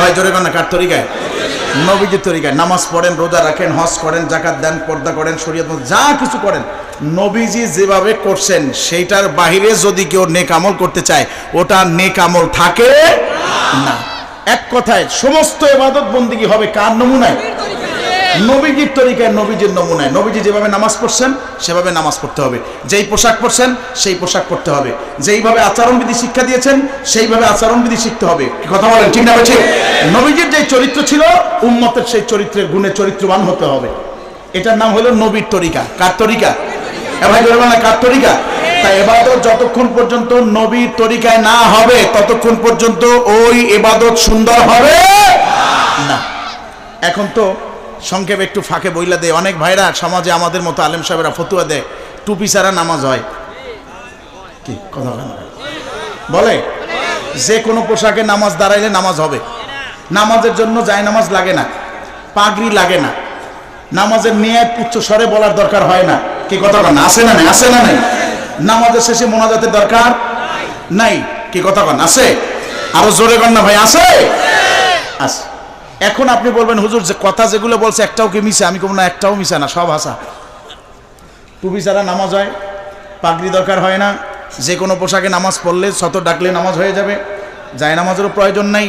ভাই, জোরে না কার তরিকায়? নবীজির তরিকায়। নামাজ পড়েন, রোজা রাখেন, হজ করেন জাকাত দেন, পর্দা করেন, শরীয়ত যা কিছু করেন, নবীজি যেভাবে করছেন, সেইটার বাহিরে যদি কেউ নেক আমল করতে চায়, ওটা নেক আমল থাকে না। এক কথায়, সমস্ত এবাদত বন্দিগি হবে কার নমুনায়? নবীজির তরিকায় নবীজির নমুনায়। নবীজি যেভাবে নামাজ পড়ছেন, সেভাবে নামাজ পড়তে হবে। যেই পোশাক পরছেন, সেই পোশাক পরতে হবে। যেইভাবে আচরণবিধি শিক্ষা দিয়েছেন, সেইভাবে আচরণবিধি শিখতে হবে। কি কথা বলেন, ঠিক না ঠিক? নবীজির যে চরিত্র ছিল, উম্মতের সেই চরিত্রের গুণে চরিত্রবান হতে হবে। এটার নাম হলো নবীর তরিকা। কার তরিকা? কার তরিকা? তাই এবাদত যতক্ষণ পর্যন্ত নবীর তরিকায় না হবে, ততক্ষণ পর্যন্ত ওই এবাদত সুন্দর হবে না। এখন তো সংক্ষেপে একটু ফাঁকে বইলা দেয় অনেক ভাইরা সমাজে আমাদের মতো আলেম সাহেবেরা ফতুয়া দেয়। টুপি ছাড়া নামাজ হয়। কি? কথা বলে, যে কোনো পোশাকে নামাজ দাঁড়াইলে নামাজ হবে। নামাজের জন্য যায় নামাজ লাগে না। পাগড়ি লাগে না। নামাজের নিয়ত উচ্চ স্বরে বলার দরকার হয় না। কি কথা বলেন? আসে না নাই? আসে না নাই? নামাজের শেষে মোনাজাতের দরকার নাই। কি কথা বলেন? আছে? আরও জোরে কর না ভাই, আছে? আছে। এখন আপনি বলবেন, হুজুর, যে কথা যেগুলো বলছে, একটাও কি মিশে? আমি কব না, একটাও মিশে না, সব হাসা। টুপি ছাড়া নামাজ হয়, পাগড়ি দরকার হয় না, যে কোনো পোশাকে নামাজ পড়লে শত ডাকলে নামাজ হয়ে যাবে যায় নামাজেরও প্রয়োজন নেই।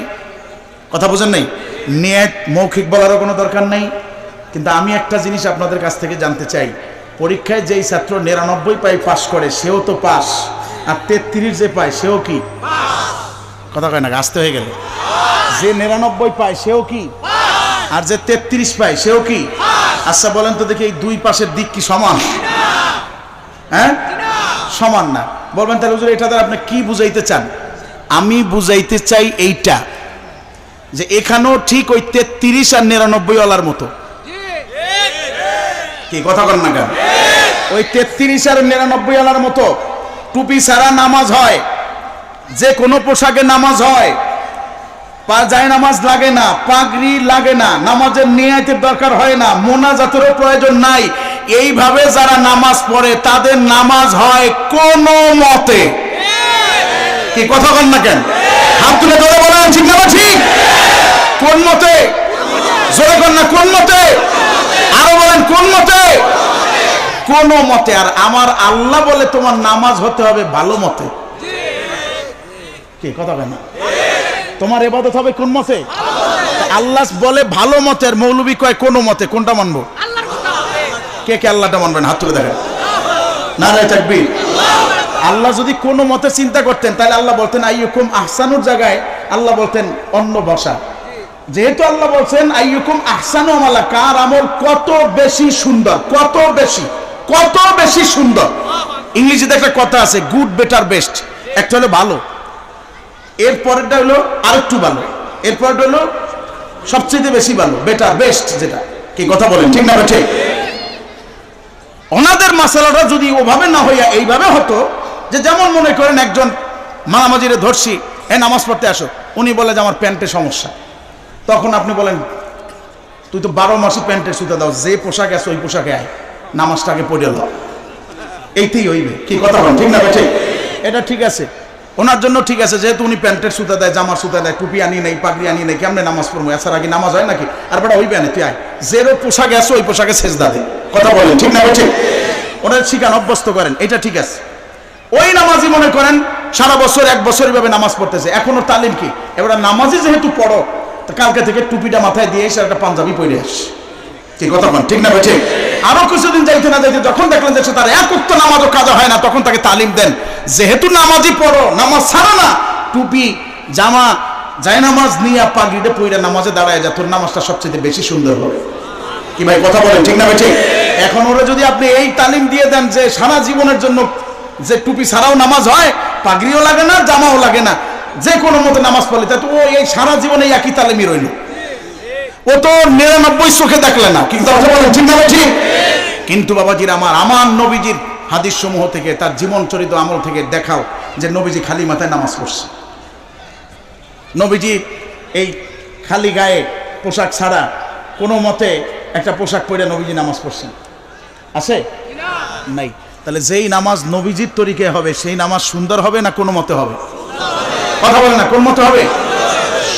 কথা বোঝেন নেই? নিয়ত, মৌখিক বলারও কোনো দরকার নেই। কিন্তু আমি একটা জিনিস আপনাদের কাছ থেকে জানতে চাই। পরীক্ষায় যেই ছাত্র নিরানব্বই পাই পাস করে, সেও তো পাস আর তেত্রিশ যে পায়, সেও কি? কথা কয় না আসতে হয়ে গেল। যে নিরানব্বই পায়, সেও কি? আর যে তেত্রিশ পায়, সেও কি? আচ্ছা বলেন তো দেখি এই দুই পাশের দিক কি সমান? হ্যাঁ? সমান না। বলবেন তাহলে হুজুর, এটা দ্বারা আপনি কি বুঝাইতে চান? আমি বুঝাইতে চাই এইটা, যে এখানেও ঠিক ওই তেত্রিশ আর নিরানব্বই ওয়ালার মতো। কি, কথা কর না কেন? ওই তেত্রিশ আর নিরানব্বই ওয়ালার মতো। টুপি ছাড়া নামাজ হয়, যে কোনো পোশাকে নামাজ হয়। নামাজ লাগে না, পাগড়ি লাগে না, নামাজের নিয়াতের দরকার হয় না, মোনাজাতেরও প্রয়োজন নাই। এইভাবে যারা নামাজ পড়ে, তাদের নামাজ হয় কোন মতে। কি কথা বল না কেন? হাত তুলে ধরে বলেন কোন মতে? জোরে কর না, কোন মতে? আরও বলেন, কোন মতে? কোন মতে। আর আমার আল্লাহ বলে তোমার নামাজ হতে হবে ভালো মতে। কি, কথা বলেন না? তোমার এবাদত হবে কোন মতে? আল্লাহ বলে ভালো মতের মৌলবী কয় কোন মতে? কোনটা মানবো? কে কে আল্লাহটা মানবেন? হাত তুলে দেখেন। না রে থাকবি আল্লাহ যদি কোনো মতে চিন্তা করতেন, তাহলে আল্লাহ বলতেন, আইয়ুকুম আহসানুর জায়গায়। আল্লাহ বলতেন, অন্য ভাষা। যেহেতু আল্লাহ বলছেন, আইয়ুকুম আহসানু আমালা কার আমল কত বেশি সুন্দর, কত বেশি কত বেশি সুন্দর। ইংরেজিতে একটা কথা আছে, গুড, বেটার, বেস্ট। একটা হলো ভালো। এর পরেরটা হলো আরেকটু ভালো। এরপরটা হলো সবচেয়ে বেশি ভালো বেটার বেস্ট যেটা। কি কথা বলেন, ঠিক না ঠিক। ওনাদের মাসালাটা যদি ওভাবে না হইয়া এইভাবে হতো, যে যেমন মনে করেন একজন মামাজিরে ধরছি, এ নামাজ পড়তে আসো, উনি বলে যে আমার প্যান্টে সমস্যা। তখন আপনি বলেন, তুই তো বারো মাসে প্যান্টের সুতা দাও, যে পোশাক আছে ওই পোশাকে আয় নামাজটাকে পড়ে দাও এইতেই হইবে। কি কথা বলেন, ঠিক না ঠিক। এটা ঠিক আছে। ওনার জন্য ঠিক আছে, যেহেতু উনি প্যান্টের সুতা দেয়, জামার সুতা দেয়, টুপি আনি নেই, পাগড়ি আনি নেই, কেমনে নামাজ পড়ব? এছাড়া আগে নামাজ হয় নাকি? আর বেটা হইবে না, তুই আয়। যেরো পোশাকে আছে, ওই পোশাকে শেষ দাদে কথা বলেন, ঠিক না ঠিক ওনার শিখান, অভ্যস্ত করেন, এটা ঠিক আছে। ওই নামাজি মনে করেন, সারা বছর, এক বছর এইভাবে নামাজ পড়তেছে। এখনও তালিম কি? এবার নামাজি যেহেতু পড়ো কালকে থেকে টুপিটা মাথায় দিয়ে এসে একটা পাঞ্জাবি পরে আস। কি কথা বল ঠিক না ঠিক আরও কিছুদিন যাইতে না যাইতে যখন দেখলেন যে তার এক উক্ত নামাজও কাজা হয় না, তখন তাকে তালিম দেন। যেহেতু নামাজি পড়ো, নামাজ ছাড়ো না। টুপি, জামা যায় নামাজ নিয়ে পাগড়িটা পইরা নামাজে দাঁড়ায় যা, তোর নামাজটা সবচেয়ে বেশি সুন্দর হবে। কি ভাই, কথা বলেন, ঠিক না ভাই, ঠিক? এখন ওরা যদি আপনি এই তালিম দিয়ে দেন যে সারা জীবনের জন্য যে টুপি ছাড়াও নামাজ হয়, পাগড়িও লাগে না, জামাও লাগে না, যে কোনো মতো নামাজ পড়লে তা তো ও এই সারা জীবনে একই তালিমই রইল। ও তো নিরানব্বই চোখে দেখলে না, কিন্তু কথা বলেন, ঠিক না ঠিক? কিন্তু বাবাজির আমার আমার নবীজির হাদিস সমূহ থেকে, তার জীবন চরিত আমল থেকে দেখাও যে নবীজি খালি মাথায় নামাজ পড়ছে। নবীজি এই খালি গায়ে পোশাক ছাড়া কোনো মতে একটা পোশাক পরে নবীজি নামাজ পড়ছেন। আছে? নাই। তাহলে যেই নামাজ নবীজির তরিকে হবে, সেই নামাজ সুন্দর হবে না কোনো মতে হবে? কথা বলে না, কোন মতে হবে?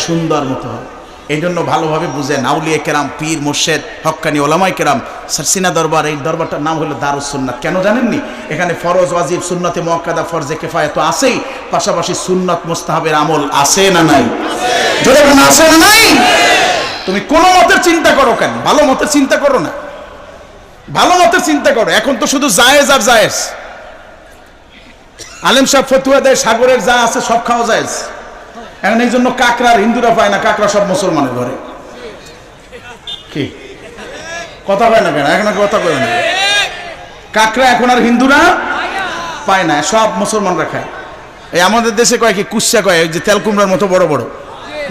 সুন্দর মতো হবে। এই জন্য ভালোভাবে বুঝেন আউলিয়া কেরাম, পীর, মোর্শেদ, হক্কানি ওলামাই কেরাম, সারসিনা দরবার, এই দরবারটার নাম হলো দারুস সুন্নাত। কেন জানেননি? এখানে ফরজ, ওয়াজিব, সুন্নতে মোয়াক্কাদা, ফরজে কেফায়া তো আছেই। পাশাপাশি সুন্নত মোস্তাহাবের আমল আছে না নাই? জোরে আছে না নাই? তুমি কোন মতের চিন্তা করো কেন? ভালো মতের চিন্তা করো না। ভালো মতের চিন্তা করো। এখন তো শুধু জায়েজ আর জায়েজ। আলেম সাহেব ফতুয়া দেয়, সাগরের যা আছে সব খাওয়া জায়েজ। এখন এই জন্য কাকড়ার হিন্দুরা পায় না, কাকড়া সব মুসলমানের ঘরে। কি? কথা পায় না কেন? এখন কথা কয় না কাকড়া এখন আর হিন্দুরা পায় না, সব মুসলমানরা খায়। এই আমাদের দেশে কয় কি কুচ্ছা কয় যে তেলকুমড়ার মতো বড় বড়,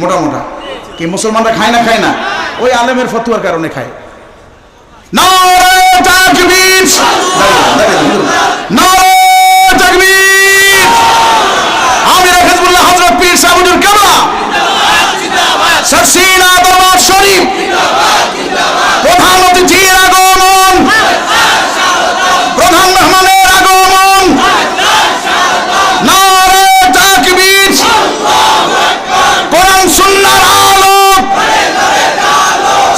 মোটা মোটা। কি, মুসলমানরা খায় না খায় না? ওই আলেমের ফতুয়ার কারণে খায়। নারায়ে তাকবীর! নারায়ে তাকবীর! আমির হিজবুল্লাহ সাহেবুল কামা সরসিনা দরবার শরীফ প্রধান অতিথির আগমন প্রধান মেহমানের আগমন নারায়ে তাকবীর! কোরআন সুন্নাহর আলো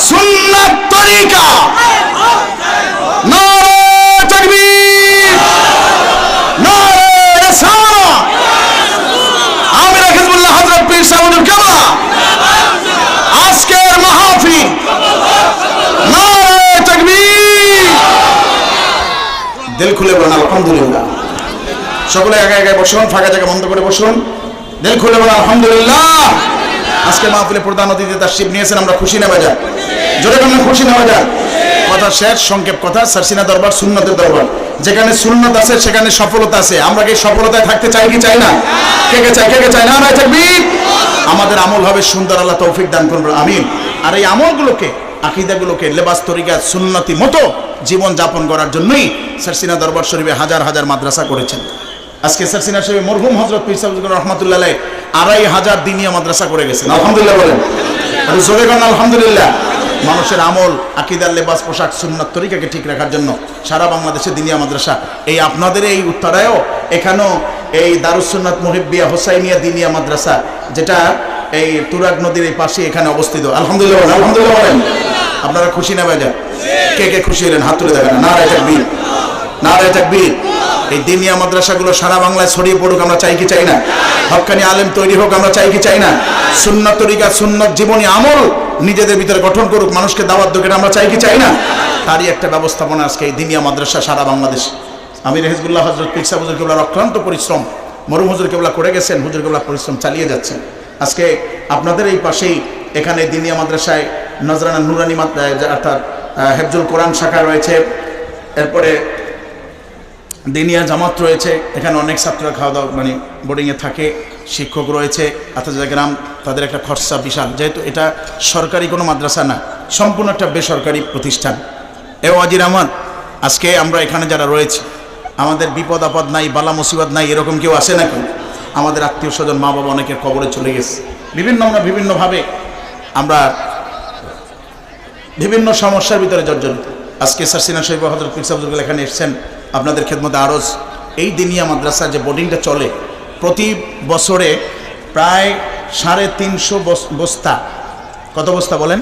সুন্নাত তরিকা নারায়ে তাকবীর! নারায়ে রিসালা! আমির হিজবুল্লাহ হযরত পীর সাহেবুল কামা আজকের মাহফিল নারায়ে তাকবীর! দিল খুলে বলেন, আলহামদুলিল্লাহ। সকলে একা একা বসুন, ফাঁকা জায়গা বন্ধ করে বসুন। দিল খুলে বলেন, আলহামদুলিল্লাহ। আজকে মাহফিলে প্রধান অতিথি তার শিব নিয়েছেন, আমরা খুশি নেওয়া যাক জোরে বলেন, খুশি নেওয়া যাক কথা শেষ, সংক্ষেপ কথা, সারসিনা দরবার, সুন্নতের দরবার। যেখানে সুন্নত আছে, সেখানে সফলতা আছে। আমরা কি সফলতায় থাকতে চাই কি চাই না? কে কে চাই কে কে চাই না? না তাকবীর। আমাদের আমল হবে সুন্দর, আল্লাহ তৌফিক দান করবেন আমিন। আর এই আমলগুলোকে, আকিদাগুলোকে, লেবাস, তরিকা, সুন্নতি মতো জীবন যাপন করার জন্যই সারসিনা দরবার শরীফে হাজার হাজার মাদ্রাসা করেছেন। আজকে সারসিনা শরীফে মরহুম হজরত পীর রহমতুল্লাহ আড়াই হাজার দিনিয়া মাদ্রাসা করে গেছেন। আলহামদুলিল্লাহ বলেন। আলহামদুলিল্লাহ। মানুষের আমল, আকিদার লেবাস, পোশাক, সুন্নাত, তরিকাকে ঠিক রাখার জন্য সারা বাংলাদেশে দিনিয়া মাদ্রাসা। এই আপনাদের এই উত্তরায়ও এখানেও এই দারুসুন্নাত মুহিব্বিয়া হোসাইনিয়া দিনিয়া মাদ্রাসা, যেটা এই তুরাগ নদীর এই পাশে এখানে অবস্থিত। আলহামদুলিল্লাহ আলহামদুলিল্লাহ আপনারা খুশি না বাজা কে কে খুশি হলেন? হাত তুলে দেখেন। না রায় তাকবীর না রায় তাকবীর। এই দিনিয়া মাদ্রাসাগুলো সারা বাংলায় ছড়িয়ে পড়ুক, আমরা চাই কি চাই না? হক্কানি আলেম তৈরি হোক, আমরা চাই কি চাই না? সুন্নত তরিকা, সুন্নত জীবনী, আমল নিজেদের ভিতরে গঠন করুক, মানুষকে দাওয়াত দেবে আমরা চাই কি চাই না? তারই একটা ব্যবস্থাপনা আজকে এই দিনিয়া মাদ্রাসা সারা বাংলাদেশ। আমির হেজবুল্লাহ হজরত পিকসা হুজুর কেবলার অক্লান্ত পরিশ্রম, মরুম হুজুর কেবলা করে গেছেন, হুজুর কেবলা পরিশ্রম চালিয়ে যাচ্ছেন। আজকে আপনাদের এই পাশেই, এখানে দিনিয়া মাদ্রাসায় নজরানা নুরানি মাদ্রা অর্থাৎ হেফজুল কোরআন শাখা রয়েছে। এরপরে দিনিয়া জামাত রয়েছে, এখানে অনেক ছাত্ররা খাওয়া দাওয়া মানে বোর্ডিংয়ে থাকে, শিক্ষক রয়েছে আতাজা গ্রাম, তাদের একটা খরচা বিশাল। যেহেতু এটা সরকারি কোনো মাদ্রাসা না, সম্পূর্ণ একটা বেসরকারি প্রতিষ্ঠান। এ ওয়াজির আমার আজকে আমরা এখানে যারা রয়েছে, আমাদের বিপদ আপদ নাই, বালা মুসিবত নাই, এরকম কেউ আসে নাকি? আমাদের আত্মীয় স্বজন মা বাবা অনেকের কবরে চলে গেছে। বিভিন্ন আমরা বিভিন্নভাবে আমরা বিভিন্ন সমস্যার ভিতরে জর্জরিত। আজকে সারসিনা শহীদ হজরত পিরসাবুল এখানে এসছেন। আপনাদের খেদমতে আরজ, এই দিনিয়া মাদ্রাসা যে বোর্ডিংটা চলে, প্রতি বছরে প্রায় সাড়ে তিনশো বস- বস্তা। কত বস্তা বলেন?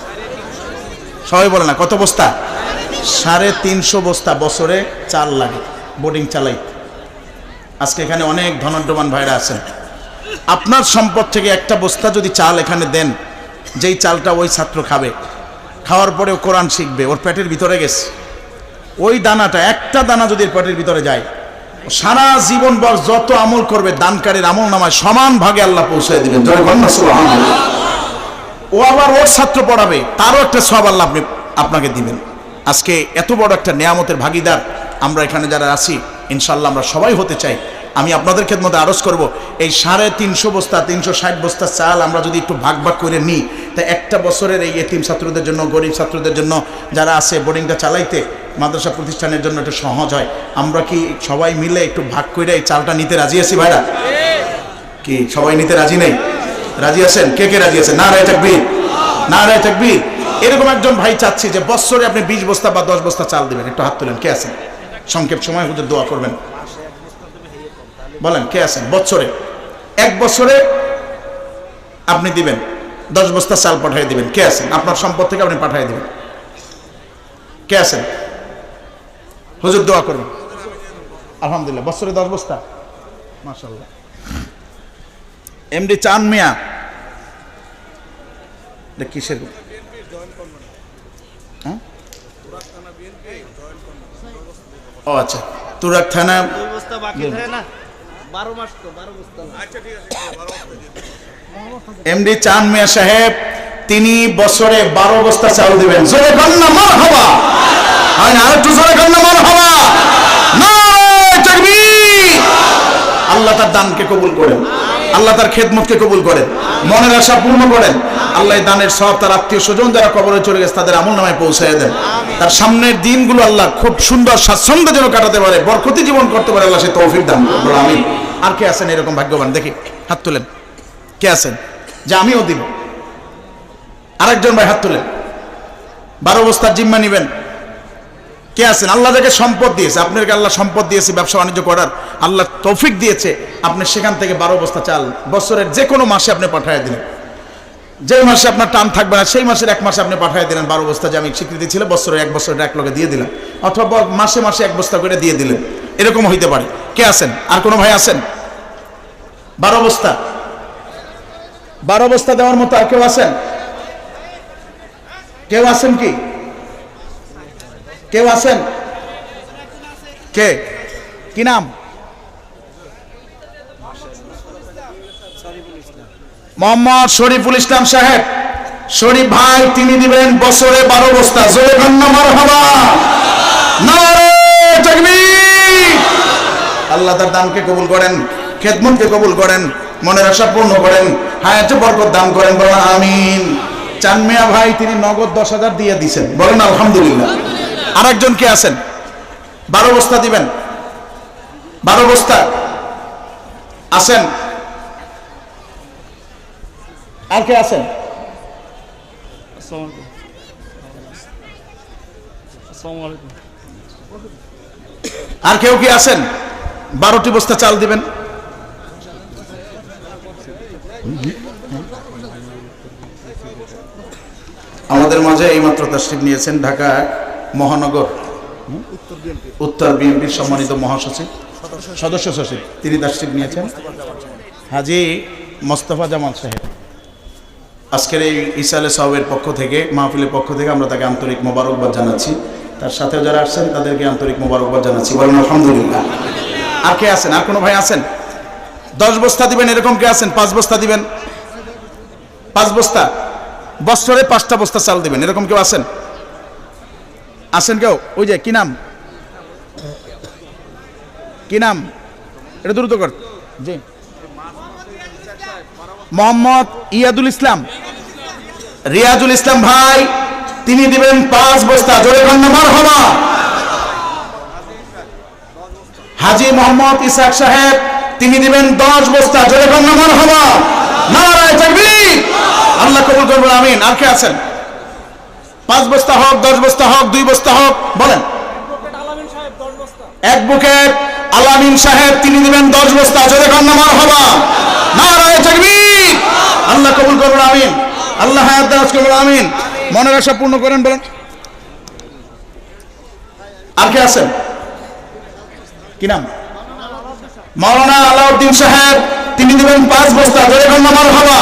সবাই বলে না, কত বস্তা? সাড়ে তিনশো বস্তা বছরে চাল লাগে বোর্ডিং চালাই আজকে এখানে অনেক ধনাঢ্যবান ভাইরা আছেন। আপনার সম্পদ থেকে একটা বস্তা যদি চাল এখানে দেন, যেই চালটা ওই ছাত্র খাবে। খাওয়ার পরে ও কোরআন শিখবে, ওর পেটের ভিতরে গেছে। ওই দানাটা, একটা দানা যদি পেটের ভিতরে যায়, সারা জীবন বর যত আমল করবে দানকারীর আমল নামায় সমান ভাগে আল্লাহ পৌঁছায় দিবেন। ও আবার ওর ছাত্র পড়াবে, তারও একটা সব আল্লাহ আপনি, আপনাকে দিবেন। আজকে এত বড় একটা নেয়ামতের ভাগিদার আমরা এখানে যারা আছি ইনশাল্লাহ আমরা সবাই হতে চাই। আমি আপনাদের খেদমতে আরজ করব, এই সাড়ে তিনশো বস্তা, তিনশো ষাট বস্তা চাল আমরা যদি একটু ভাগ ভাগ করে নিই, তা একটা বছরের এই এতিম ছাত্রদের জন্য, গরিব ছাত্রদের জন্য যারা আছে বোর্ডিংটা চালাইতে মাদ্রাসা প্রতিষ্ঠানের জন্য একটু সহজ হয়। আমরা কি সবাই মিলে একটু ভাগ করে এই চালটা নিতে রাজি আছি ভাইরা? কি, সবাই নিতে রাজি নেই? রাজি আছেন? কে কে রাজি আছেন? না রায় থাকবীর না রায় থাকবীর এরকম একজন ভাই চাচ্ছি যে বছরে আপনি বিশ বস্তা বা দশ বস্তা চাল দিবেন। একটু হাত তুলেন, কে আছেন? সংক্ষেপ সময়, হুজুর দোয়া করবেন। বলেন, কে আছেন? বছরে এক বছরে আপনি দিবেন, দশ বস্তা চাল পাঠিয়ে দিবেন। কে আছেন? আপনার সম্পদ থেকে আপনি পাঠিয়ে দিবেন। কে আছেন? হুজুর দোয়া করবেন আলহামদুলিল্লাহ বছরে দশ বস্তা। মাশাল্লাহ এমডি চান মিয়া। কিসের? হ্যাঁ? ও আচ্ছা তুরাক থানা। না। এমডি চান মিয়া সাহেব তিনি বছরে বারো বস্তা চাল দিবেন। জোরে মার হবা। না আরেকটু জোরে কন্যা মার হবা। আল্লাহ তার দানকে কবুল করেন। আল্লাহ তার খেদমতকে কবুল করেন। মনের আশা পূর্ণ করেন। আল্লাহ দানের সব তার আত্মীয় স্বজন যারা কবরে চলে গেছে, তাদের আমল নামায় পৌঁছায় দেন। তার সামনের দিনগুলো আল্লাহ খুব সুন্দর স্বাচ্ছন্দ্য যেন কাটাতে পারে, বরকতি জীবন করতে পারে। আল্লাহ সে তৌফিক দান আমি আর কে আছেন এরকম ভাগ্যবান? দেখি, হাত তুলেন। কে আছেন? যে আমিও দিব। আরেকজন ভাই, হাত তুলেন। বারো বস্তার জিম্মা নিবেন। কে আছেন? আল্লাহ যাকে সম্পদ দিয়েছে। আপনাকে আল্লাহ সম্পদ দিয়েছে, ব্যবসা বাণিজ্য করার। আল্লাহ তৌফিক দিয়েছে। আপনি সেখান থেকে বারো বস্তা চাল বছরের যে কোনো মাসে আপনি পাঠিয়ে দিলেন। যে মাসে আপনার টান থাকবে না, সেই মাসের এক মাসে আপনি পাঠিয়ে দিলেন বারো বস্তা যে আমি স্বীকৃতি ছিল বছরের এক বছরের এক লগে দিয়ে দিলাম। অথবা মাসে মাসে এক বস্তা করে দিয়ে দিলেন। এরকম হইতে পারে। কে আছেন? আর কোনো ভাই আছেন? বারো বস্তা। বারো বস্তা দেওয়ার মতো আর কেউ আছেন? কেউ আছেন কি? কেউ আছেন? কে? কি নাম? মোহাম্মদ শরীফুল ইসলাম সাহেব। শরীফ ভাই, তিনি দিবেন বছরে বারো বস্তা। জোরে আল্লাহ তার দানকে কবুল করেন, খেদমতকে কবুল করেন, মনের আশা পূর্ণ করেন, হায়াতে বরকত দান করেন, বলেন আমিন। চানমিয়া ভাই, তিনি নগদ দশ হাজার দিয়ে দিছেন বলেন আলহামদুলিল্লাহ। আরেকজন কে আছেন? বারো বস্তা দিবেন। বারো বস্তা। আছেন? আর কে আছেন? আর কেউ কি আছেন? বারোটি বস্তা চাল দিবেন। আমাদের মাঝে এইমাত্র তাশরিফ নিয়েছেন ঢাকা মহানগর। উত্তর বিএনপির সম্মানিত মহাসচিব। সদস্য সচিব। তিনি তাশরিফ নিয়েছেন। হাজি মোস্তফা জামাল সাহেব। আজকের এই ইসালে সাহেবের পক্ষ থেকে মাহফিলের পক্ষ থেকে আমরা তাকে আন্তরিক মোবারকবাদ জানাচ্ছি। তার সাথে যারা আসছেন তাদেরকে আন্তরিক মোবারকবাদ জানাচ্ছি। বলেন আলহামদুলিল্লাহ। আর কে আছেন? আর কোনো ভাই আছেন? দশ বস্তা দিবেন এরকম কে আছেন? পাঁচ বস্তা দিবেন। পাঁচ বস্তা। বছরে পাঁচটা বস্তা চাল দিবেন এরকম কেউ আছেন? আছেন কেউ? ওই যে, কি নাম? কি নাম? এটা দ্রুত কর। জি। মোহাম্মদ ইয়াদুল ইসলাম। রিয়াজুল ইসলাম ভাই, তিনি দিবেন পাঁচ বস্তা। জোরে কন্যা হবা হাজি মোহাম্মদ ইসাক সাহেব, তিনি দিবেন দশ বস্তা। জোরে কন্যা হবা নারায় আল্লাহ কবুল করবেন, আমিন। আর কে আছেন? পাঁচ বস্তা হোক, দশ বস্তা হোক, দুই বস্তা হোক, বলেন। এক বুকেট আলামিন সাহেব, তিনি দিবেন দশ বস্তা। জোরে কন্যা হবা তাকবীর। আল্লাহ কবুল করবেন আমিন। আল্লাহ হায়াত দারাজ করবেন আমিন। মনের আশা পূর্ণ করেন, বলেন। আর কে আছেন? কি নাম? মাওলানা আলাউদ্দিন সাহেব, তিনি দিবেন পাঁচ বস্তা। জোরে কন্যা হবা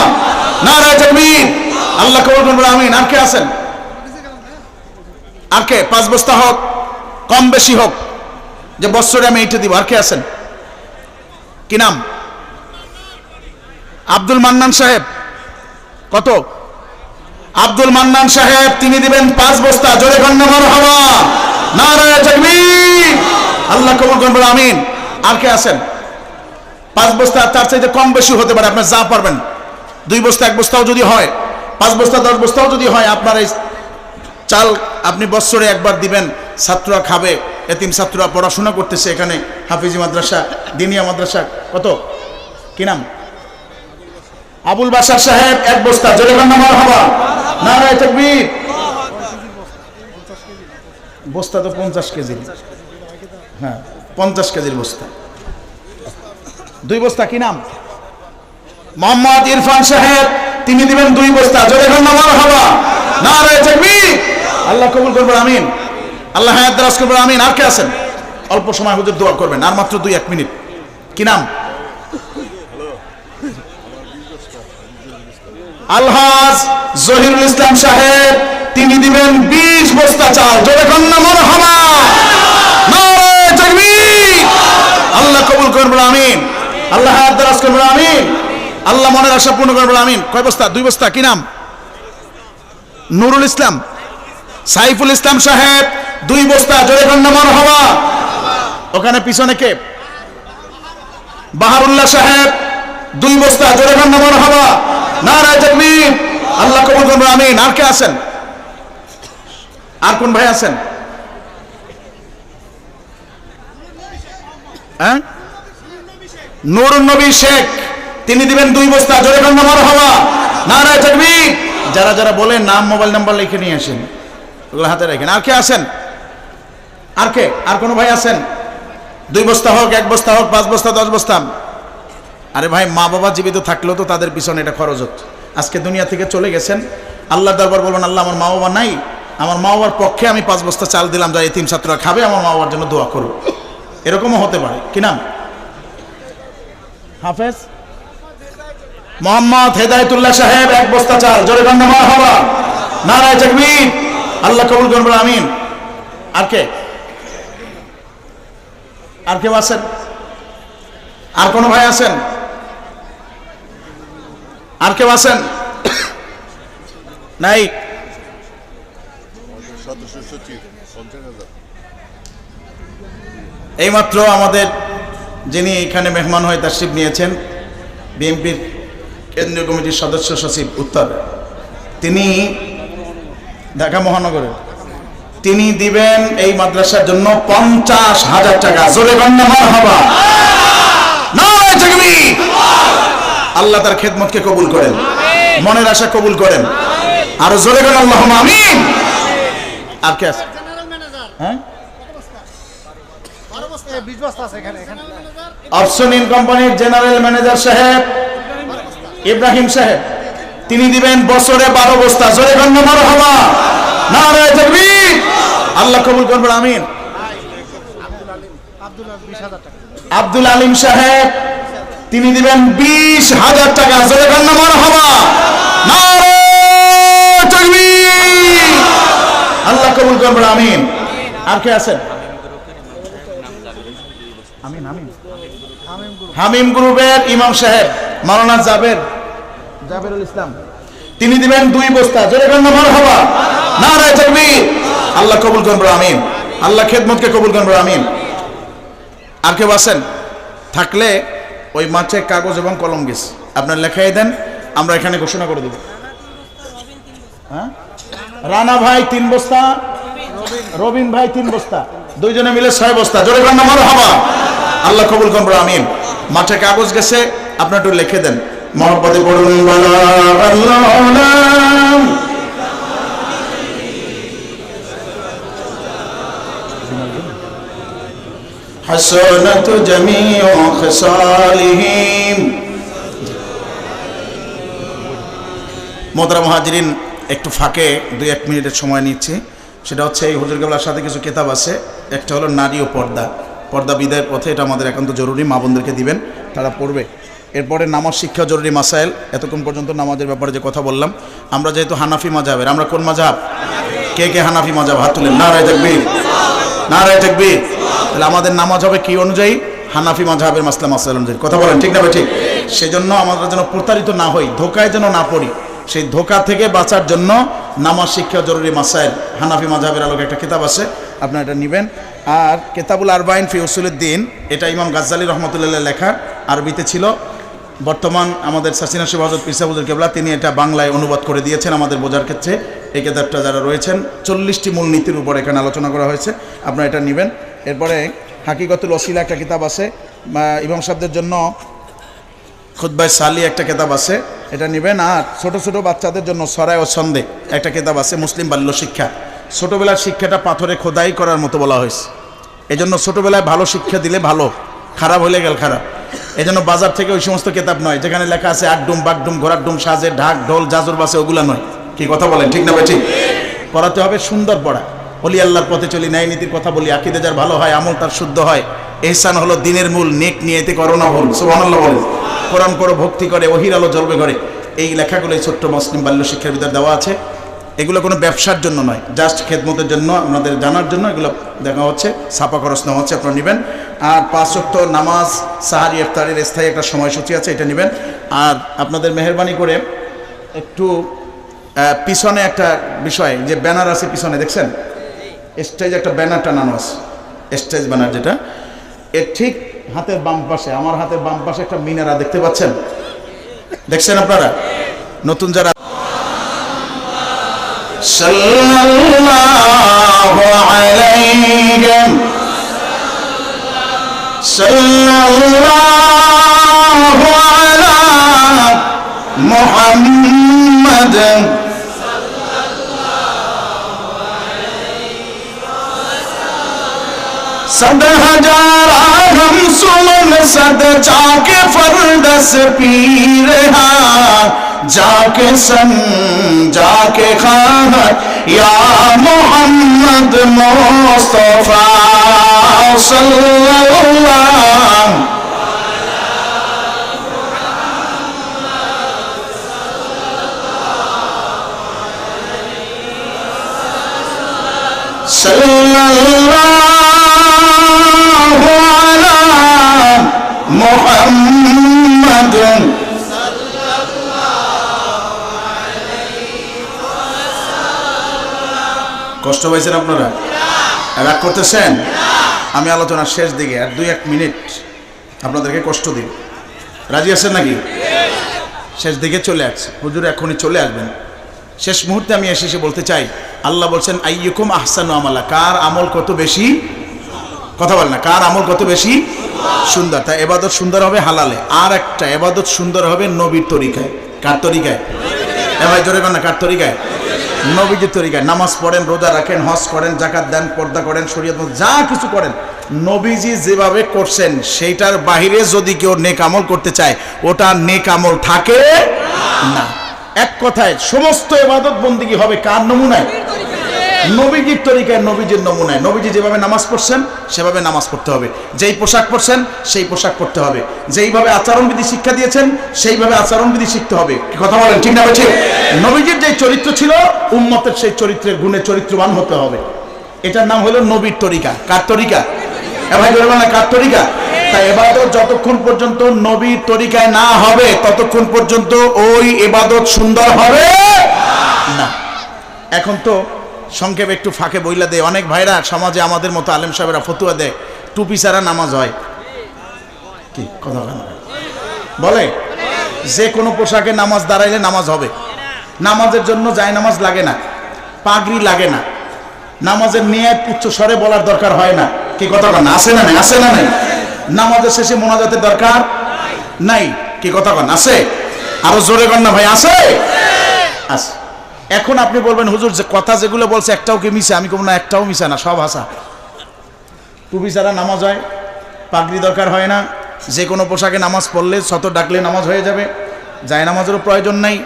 নারায় তাকবীর। আল্লাহ কবুল করবেন আমিন। আর কে আছেন? আর কে? পাঁচ বস্তা হোক, কম বেশি হোক, যে বছরে আমি এইটা দিব। আর কে আছেন? কি নাম? আব্দুল মান্নান সাহেব। কত? আব্দুল মান্নান সাহেব, তিনি দিবেন পাঁচ বস্তা। জোরে কন্যা হওয়া। নারায় আল্লাহ কবুল করবেন আমিন। আর কে আছেন? পাঁচ বস্তা, তার চাইতে কম বেশি হতে পারে আপনার যা পারবেন। দুই বস্তা, এক বস্তাও যদি হয়, পাঁচ বস্তা, দশ বস্তাও যদি হয়, আপনার এই চাল আপনি বৎসরে একবার দিবেন, ছাত্ররা খাবে, এতিম ছাত্ররা পড়াশোনা করতেছে এখানে, হাফিজি মাদ্রাসা, দিনিয়া মাদ্রাসা, কত? কি নাম? আবুল বাসার সাহেব, এক বস্তা বস্তা তো পঞ্চাশ কেজি। হ্যাঁ পঞ্চাশ কেজির বস্তা। দুই বস্তা, কি নাম? মোহাম্মদ ইরফান সাহেব, তিনি দিবেন দুই বস্তা, জোরে খান আমার হবা না রে তাকবীর। আল্লাহ কবুল করবে, আমিন। আল্লাহ হায়াত দারাজ করবে, আমিন। আর কে আছেন? অল্প সময় হুজুর দোয়া করবেন, আর মাত্র দুই, এক মিনিট। কি নাম? আলহাজ জহিরুল ইসলাম সাহেব, তিনি দিবেন বিশ বস্তা চাল। জোরে কন্যা আল্লাহ কবুল করবেন আমিন। আল্লাহ হায়াত করবেন আমিন। আল্লাহ মনের আশা পূর্ণ করবেন আমিন। কয় বস্তা? দুই বস্তা, কি নাম? নুরুল ইসলাম। সাইফুল ইসলাম সাহেব, দুই বস্তা জোরে মনে হবা ওখানে পিছনে কে? বাহারুল্লাহ সাহেব, দুই বস্তা জোরে কন্যা মনে হবা নারায় তাকবীর। আল্লাহ কবুল করবেন আমিন। আর কে আছেন? আর কোন ভাই আছেন? হ্যাঁ? নবী শেখ, তিনি দিবেন দুই বস্তা জোরে কন্যা মনে হবা নারায় তাকবীর। যারা যারা বলেন, নাম, মোবাইল নাম্বার লিখে নিয়ে আসেন। ওগুলো হাতে রাখেন। আর কে আছেন? আর কে? আর কোনো ভাই আছেন? দুই বস্তা হোক এক বস্তা হোক পাঁচ বস্তা দশ বস্তা। আরে ভাই মা বাবা জীবিত থাকলেও তো তাদের পিছনে এটা খরচ হতো। আজকে দুনিয়া থেকে চলে গেছেন। আল্লাহ দরবার বলবেন আল্লাহ আমার মা বাবা নাই। আমার মা বাবার পক্ষে আমি পাঁচ বস্তা চাল দিলাম যা তিন ছাত্ররা খাবে আমার মা বাবার জন্য দোয়া করো এরকমও হতে পারে। কি নাম? হাফেজ? মোহাম্মদ হেদায়তুল্লাহ সাহেব এক বস্তা চাল। জোরে গন্ধ মা হবা। নারায় তাকবীর। আল্লাহ কবুল করবেন আমিন। আর কে? আর কেউ আছেন? আর কোনো ভাই আছেন? আর কেউ আছেন? নাই? এইমাত্র আমাদের যিনি এখানে মেহমান হয়ে তার শিব নিয়েছেন, বিএনপির কেন্দ্রীয় কমিটির সদস্য সচিব উত্তর তিনি ঢাকা মহানগরের তিনি দিবেন এই মাদ্রাসার জন্য পঞ্চাশ হাজার টাকা। জোরে হবা আল্লাহ তার খেদমতকে কবুল করেন। মনের আশা কবুল করেন। আর জোরে করেন আল্লাহ আমিন। আর কে আছে? হ্যাঁ? বিশ বস্তা আছে এখানে এখানে। অপশন ইন কোম্পানির জেনারেল ম্যানেজার সাহেব ইব্রাহিম সাহেব। তিনি দিবেন বছরে বারো বস্তা। জোরে গণ্য মার হবা আল্লাহ কবুল করবেন, আমিন। আব্দুল আলিম সাহেব, তিনি দিবেন বিশ হাজার টাকা। আল্লাহ কবুল করবেন, আমিন। আর কে আছেন? হামিম গ্রুপের ইমাম সাহেব, মাওলানা জাবের জাবেরুল ইসলাম। তিনি দিবেন দুই বস্তা। জোরে হবা না রে তাকবীর। আল্লাহ কবুল করবেন আমিন। আল্লাহ খেদমতকে কবুল করবেন আমিন। আর কেউ আছেন? থাকলে ওই মাঠে কাগজ এবং কলম গেছ। আপনার লেখাই দেন, আমরা এখানে ঘোষণা করে দেব। হ্যাঁ? রানা ভাই তিন বস্তা, রবিন ভাই তিন বস্তা। দুইজনে মিলে ছয় বস্তা। জোরে গণ্য মার হবা আল্লাহ কবুল করব আমিন। মাঠে কাগজ গেছে, আপনার একটু লিখে দেন। মহব্বতে পড়ুন আল্লাহ حسنة جميع خصالهم মোদরা মহাজিরিন একটু ফাঁকে দুই এক মিনিটের সময় নিচ্ছি সেটা হচ্ছে এই হুজুর কেবলার সাথে কিছু কেতাব আছে একটা হলো নারী ও পর্দা পর্দা বিদায়ের পথে এটা আমাদের একান্ত জরুরি মা বোনদেরকে দিবেন তারা পড়বে এরপরে নামাজ শিক্ষা জরুরি মাসাইল এতক্ষণ পর্যন্ত নামাজের ব্যাপারে যে কথা বললাম আমরা যেহেতু হানাফি মাঝাবের আমরা কোন মাঝাব কে কে হানাফি মাঝাব হাত তুলেন নারায় থাকবি নারায় থাকবি তাহলে আমাদের নামাজ হবে কি অনুযায়ী? হানাফি মাঝাবের মাসলা মাসাইল অনুযায়ী। কথা বলেন, ঠিক না ঠিক? সেজন্য আমরা যেন প্রতারিত না হই, ধোকায় যেন না পড়ি। সেই ধোকা থেকে বাঁচার জন্য নামাজ শিক্ষা জরুরি মাসাইল। হানাফি মাঝাবের আলোকে একটা কিতাব আছে, আপনারা এটা নেবেন। আর কেতাবুল আরবাইন ফি উসুলুদ্দিন, এটা ইমাম গাজ্জালি রহমতুল্লাহ লেখা আরবিতে ছিল। বর্তমান আমাদের সাসিনা শিবাজত পিসাবুজুর কেবলা, তিনি এটা বাংলায় অনুবাদ করে দিয়েছেন আমাদের বোঝার ক্ষেত্রে। এই কেতাবটা যারা রয়েছেন, চল্লিশটি মূলনীতির উপর এখানে আলোচনা করা হয়েছে। আপনারা এটা নেবেন। এরপরে হাকিগতুল অসিলা একটা কিতাব আছে ইমাম সাহেবদের জন্য খুদ্বাই সালি একটা কেতাব আছে, এটা নেবেন। আর ছোট ছোট বাচ্চাদের জন্য সরাই ও ছন্দে একটা কেতাব আছে, মুসলিম বাল্য শিক্ষা। ছোটবেলার শিক্ষাটা পাথরে খোদাই করার মতো বলা হয়েছে। এই জন্য ছোটবেলায় ভালো শিক্ষা দিলে ভালো, খারাপ হলে গেল খারাপ। এই জন্য বাজার থেকে ওই সমস্ত কেতাব নয়, যেখানে লেখা আছে আড্ডুম বাগডুম ঘোড়ার ডুম সাজে ঢাক, ঢোল, জাজুর বাসে, ওগুলা নয়। কি কথা বলেন, ঠিক না ভাই ঠিক পড়াতে হবে সুন্দর পড়া। অলি আল্লাহর পথে চলি, ন্যায় নীতির কথা বলি, আকিদে যার ভালো হয়, আমল তার শুদ্ধ হয়। এহসান হলো দিনের মূল নেক নিয়ে এতে করোনা ভুল। সুবহানাল্লাহ বলে কোরআন করো, ভক্তি করে, ওহির আলো জ্বলবে ঘরে। এই লেখাগুলো এই ছোট্ট মুসলিম বাল্য শিক্ষার ভিতরে দেওয়া আছে। এগুলো কোনো ব্যবসার জন্য নয় জাস্ট খেদমতের জন্য, আপনাদের জানার জন্য এগুলো দেখা হচ্ছে। ছাপা খরচ নেওয়া হচ্ছে, আপনারা নেবেন। আর পাঁচ ওয়াক্ত নামাজ, সাহারি, ইফতারের স্থায়ী একটা সময়সূচি আছে, এটা নেবেন। আর আপনাদের মেহরবানি করে একটু পিছনে একটা বিষয়, যে ব্যানার আছে পিছনে, দেখছেন? স্টেজ একটা ব্যানার টানানো আছে। স্টেজ ব্যানার যেটা। এর ঠিক হাতের বাম পাশে, আমার হাতের বাম পাশে একটা মিনারা দেখতে পাচ্ছেন? দেখছেন আপনারা? নতুন যারা সাল্লাল্লাহু আলাইহি সাল্লাল্লাহু আলা মুহাম্মাদ सद हजारा हम सुमन सद जाके फरदस पीर जाके सन, जाके खान या मोहम्मद मोस्तफा सल्लल्लाहु सल्लल्लाहु মুহাম্মাদিন কষ্ট পাইছেন আপনারা? রাগ করতেছেন? আমি আলোচনার শেষ দিকে আর দুই এক মিনিট আপনাদেরকে কষ্ট দিব রাজি আছেন নাকি? শেষ দিকে চলে আসছে। হুজুর এখনই চলে আসবেন। শেষ মুহূর্তে আমি এসে এসে বলতে চাই, আল্লাহ বলছেন, আইয়ুকুম আহসানু আমালা। কার আমল কত বেশি? কথা বল না, কার আমল কত বেশি? সুন্দর। তা এবাদত সুন্দর হবে হালালে। আর একটা, এবাদত সুন্দর হবে নবীর তরিকায়। কার তরিকায়? এ ভাই, জোরে না, কার তরিকায়? নবীজির তরিকায়। নামাজ পড়েন, রোজা রাখেন, হজ করেন জাকাত দেন, পর্দা করেন, শরীয়ত যা কিছু করেন, নবীজি যেভাবে করছেন, সেইটার বাহিরে যদি কেউ নেক আমল করতে চায়, ওটা নেক আমল থাকে না। এক কথায়, সমস্ত এবাদত বন্দিগি হবে কার নমুনায়? নবীজির তরিকায় নবীজির নমুনায়। নবীজি যেভাবে নামাজ পড়ছেন, সেভাবে নামাজ পড়তে হবে। যেই পোশাক পরছেন, সেই পোশাক পড়তে হবে। যেইভাবে আচরণবিধি শিক্ষা দিয়েছেন, সেইভাবে আচরণবিধি শিখতে হবে। কি কথা বলেন, ঠিক না ঠিক? নবীজির যে চরিত্র ছিল, উম্মতের সেই চরিত্রের গুণে চরিত্রবান হতে হবে। এটার নাম হলো নবীর তরিকা। কার তরিকা? এ ভাই বলে না কার তরিকা? তাই এবাদত যতক্ষণ পর্যন্ত নবীর তরিকায় না হবে, ততক্ষণ পর্যন্ত ওই এবাদত সুন্দর হবে না। এখন তো সংক্ষেপে একটু ফাঁকে বইলা দেয় অনেক ভাইরা সমাজে আমাদের মতো আলেম সাহেবেরা ফতুয়া দেয়। টুপি ছাড়া নামাজ হয়। কি? কথা বলে, যে কোনো পোশাকে নামাজ দাঁড়াইলে নামাজ হবে। নামাজের জন্য যায় নামাজ লাগে না। পাগড়ি লাগে না। নামাজের নিয়ত উচ্চ স্বরে বলার দরকার হয় না। কি কথা কন আছে না নাই? আছে না নাই? নামাজের শেষে মোনাজাতের দরকার নাই। কি কথা কন আছে? আরও জোরে কন না ভাই, আছে? আছে। এখন আপনি বলবেন হুজুর যে কথা যেগুলো বলছে একটাও কি মিশে? আমি কব না একটাও মিশে না সব হাসা। টুপি ছাড়া নামাজ হয় পাগড়ি দরকার হয় না যে কোনো পোশাকে নামাজ পড়লে শত ডাকলে নামাজ হয়ে যাবে যায় নামাজেরও প্রয়োজন নেই।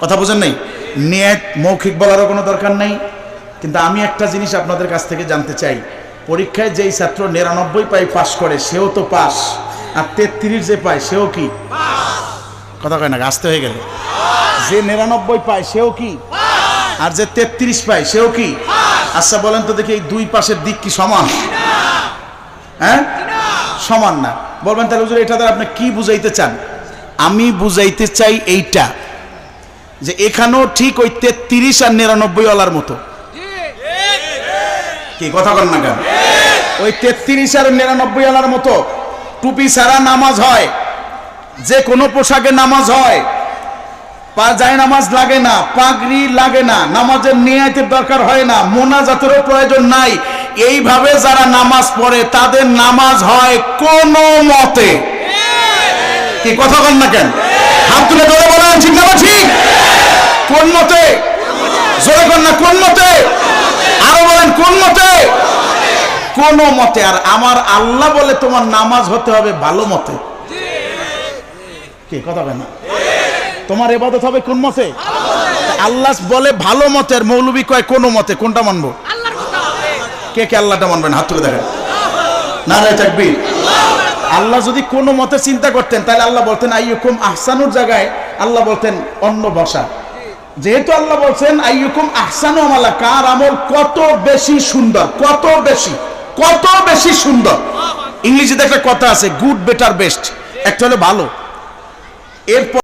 কথা বোঝেন নাই? নিয়ত মৌখিক বলারও কোনো দরকার নেই। কিন্তু আমি একটা জিনিস আপনাদের কাছ থেকে জানতে চাই। পরীক্ষায় যেই ছাত্র নিরানব্বই পাই পাস করে সেও তো পাস আর তেত্রিশ যে পায় সেও কি? কথা কয় না আসতে হয়ে গেল। যে নিরানব্বই পায়, সেও কি? আর যে তেত্রিশ পায়, সেও কি? আচ্ছা বলেন তো দেখি এই দুই পাশের দিক কি সমান? হ্যাঁ? সমান না। বলবেন তাহলে হুজুর, এটা দ্বারা আপনি কি বুঝাইতে চান? আমি বুঝাইতে চাই এইটা, যে এখানেও ঠিক ওই তেত্রিশ আর নিরানব্বই ওয়ালার মতো। কি, কথা কর না কেন? ওই তেত্রিশ আর নিরানব্বই ওয়ালার মতো। টুপি ছাড়া নামাজ হয়, যে কোনো পোশাকে নামাজ হয়। পা যায় নামাজ লাগে না, পাগড়ি লাগে না, নামাজের নিয়াতের দরকার হয় না, মোনাজাতেরও প্রয়োজন নাই। এইভাবে যারা নামাজ পড়ে, তাদের নামাজ হয় কোন মতে। কি কথা বল না কেন? হাত তুলে ধরে বলেন, ঠিক না কোন মতে? জোরে কর না, কোন মতে? আরও বলেন, কোন মতে? কোন মতে। আর আমার আল্লাহ বলে তোমার নামাজ হতে হবে ভালো মতে। কি, কথা বলে না? তোমার এবাদত হবে কোন মতে? আল্লাহ বলে ভালো মতের মৌলবী কয়, কোন মতে? কোনটা মানবো? কে কে আল্লাহটা মানবেন? হাত তুলে দেখেন। না রে তাকবীর। আল্লাহ যদি কোনো মতে চিন্তা করতেন, তাহলে আল্লাহ বলতেন, আইয়ুকুম আহসানুর জায়গায়। আল্লাহ বলতেন, অন্য ভাষা। যেহেতু আল্লাহ বলছেন, আইয়ুকুম আহসানু আমালা কার আমল কত বেশি সুন্দর, কত বেশি কত বেশি সুন্দর। ইংরেজিতে একটা কথা আছে, গুড, বেটার, বেস্ট। একটা হলো ভালো। এরপর